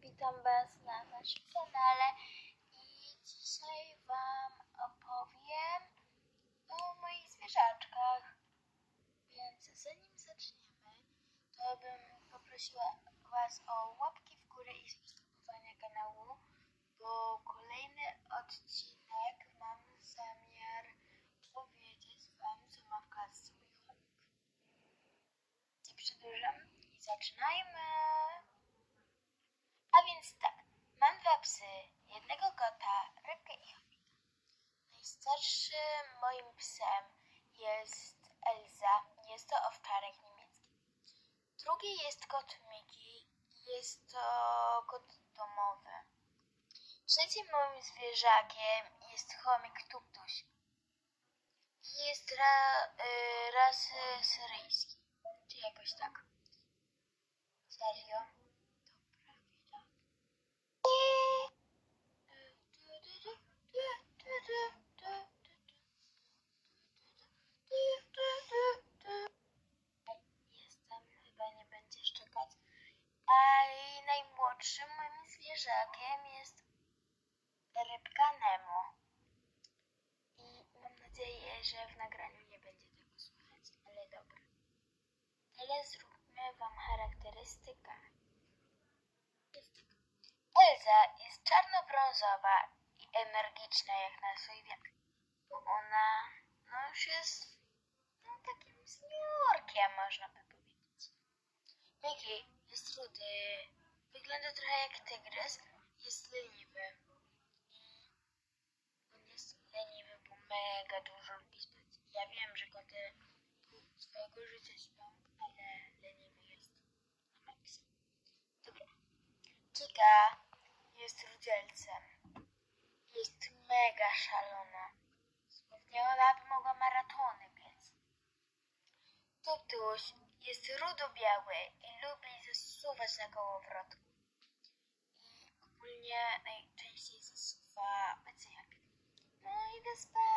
witam Was na naszym kanale i dzisiaj Wam opowiem o moich zwierzaczkach. Więc zanim zaczniemy, to bym poprosiła Was o łapki w górę i subskrybowanie kanału, bo kolejny odcinek mam zamiar powiedzieć Wam, co ma w kasce mój chomik. Nie przedłużam i zaczynajmy! A więc tak, mam dwa psy, jednego kota, rybkę i chomika. Najstarszym moim psem jest Elza, jest to owczarek niemiecki. Drugi jest kot Miki, jest to kot domowy. Trzecim moim zwierzakiem jest chomik Tuptuś. Jest ra, y, rasy czy jakoś tak. Najmłodszym moim zwierzakiem jest rybka Nemo. I mam nadzieję, że w nagraniu nie będzie tego słychać, ale dobra. Ale zróbmy Wam charakterystykę. Tak. Elza jest czarno-brązowa i energiczna jak na swój wiek, bo ona no już jest no, takim seniorkiem, można by powiedzieć. Miki jest rudy, wygląda trochę jak tygrys, jest leniwy. I on jest leniwy, bo mega dużo lubi spać. Ja wiem, że koty swojego życia śpią, ale leniwy jest na maksa. Dobra. Kika jest rudzielcem. Jest mega szalona. Pewnie ona by mogła maratony biec. Tutuś jest rudo-biały i lubi zasuwać na kołowrotku. I ogólnie najczęściej zasuwa cyjak. No idę spać,